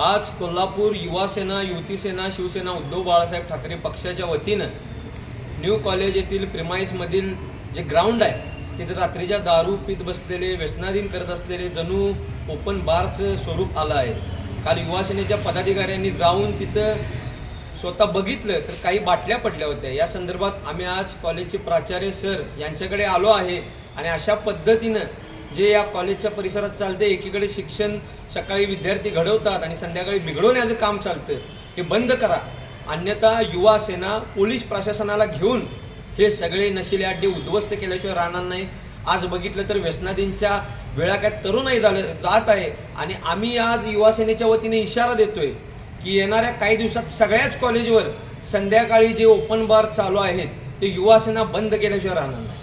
आज कोल्हापूर युवा सेना सेना शिवसेना उद्धव बाळासाहेब ठाकरे पक्षाच्या वतीनं न्यू कॉलेज येथील प्रिमाईसमधील जे ग्राउंड आहे तिथे रात्रीच्या दारू पीत बसलेले व्यसनाधीन करत असलेले जणू ओपन बारचं स्वरूप आलं आहे. काल युवासेनेच्या पदाधिकाऱ्यांनी जाऊन तिथं स्वतः बघितलं तर काही बाटल्या पडल्या होत्या. या संदर्भात आम्ही आज कॉलेजचे प्राचार्य सर यांच्याकडे आलो आहे आणि अशा पद्धतीनं जे या कॉलेजच्या परिसरात चालते एकीकडे शिक्षण सकाळी विद्यार्थी घडवतात आणि संध्याकाळी बिघडवण्याचं काम चालतं हे बंद करा. अन्यथा युवा सेना पोलीस प्रशासनाला घेऊन हे सगळे नशिले अड्डे उद्ध्वस्त केल्याशिवाय राहणार नाही. आज बघितलं तर व्यसनादींच्या वेळा काय तरुणही झालं जात आहे. आणि आम्ही आज युवासेनेच्या वतीने इशारा देतोय की येणाऱ्या काही दिवसात सगळ्याच कॉलेजवर संध्याकाळी जे ओपन बार चालू आहेत ते युवासेना बंद केल्याशिवाय राहणार नाही.